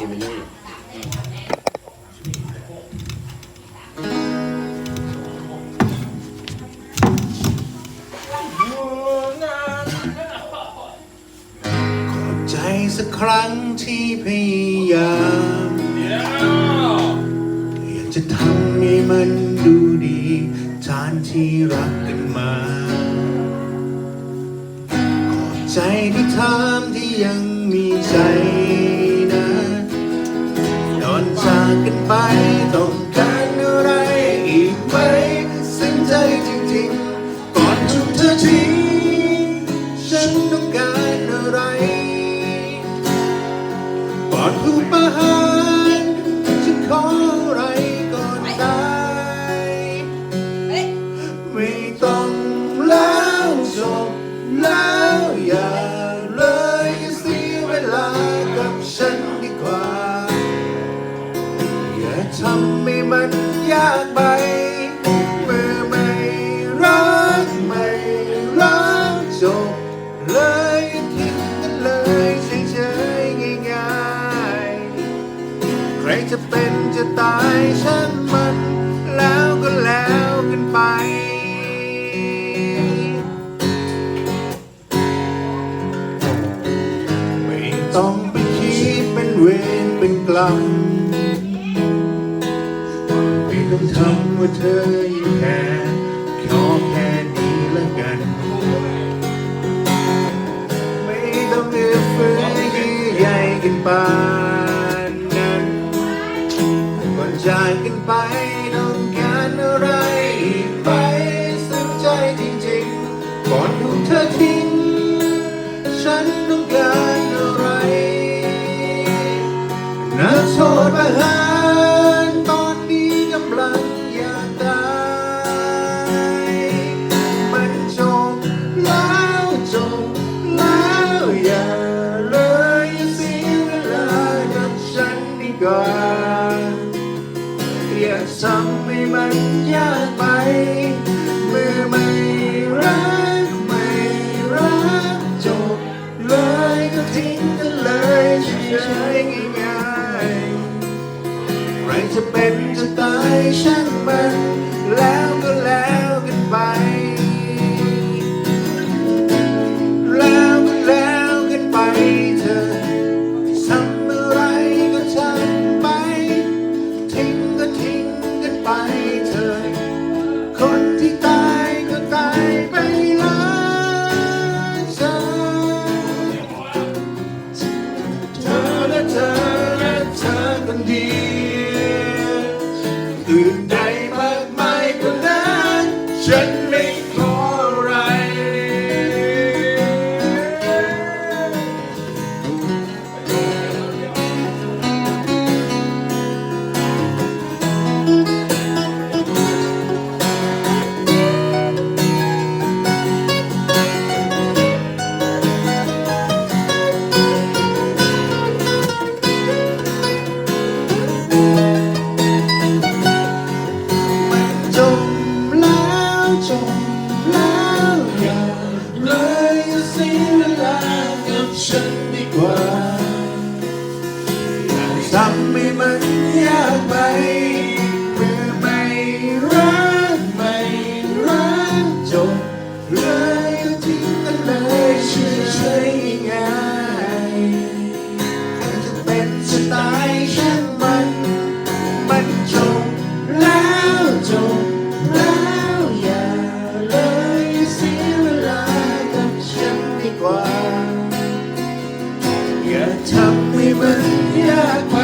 เอมิลี่ขอบใจสักครั้งที่พยายามอยากจะทำให้มันดูดีทานที่รักกันมาขอบใจที่ทามที่ยังมีใจนะก่อนจากกันไป ต้องการอะไรอีกไหมซึ้งใจจริงๆ ก่อนถูกเธอทิ้งฉันต้องการอะไร ก่อนผู้ประหารฉันขออะไรก่อนตายไม่ต้องแล้วจบแล้วอย่า ทำให้มันยากไปเมื่อไม่รักไม่รักจบเลยทิ้งกันเลยเฉยๆง่ายๆ ใครจะเป็นจะตายช่างมัน แล้วก็แล้วกันไปไม่ต้องไปคิดเป็นเวรเป็นกรรมำว่าเธอยิ่งแค่ขอแค่นี้ละกัน ไม่ต้องเอื้อเฟื้อยื้อใหญ่กันปานนั้นก่อนจากกันไปต้องการอะไรอีกไหมซึ้งใจจริงๆก่อนถูกเธอทิ้ง ฉันต้องการอะไรนักโทษประหาร กว่าอย่าทำให้มันยากไป เมื่อไม่รักไม่รักจบเลยก็ทิ้งกันเลยเฉยๆง่ายๆใครจะเป็นจะตายช่างมัน แล้วก็แล้วกันไป เธอคนเดีอื่นใดมากมายกว่านั้นฉัน จมแล้วอย่าเลยเสียเวลากับฉันดีกว่าอย่าทำ ว่า อย่าทำให้มันยากไป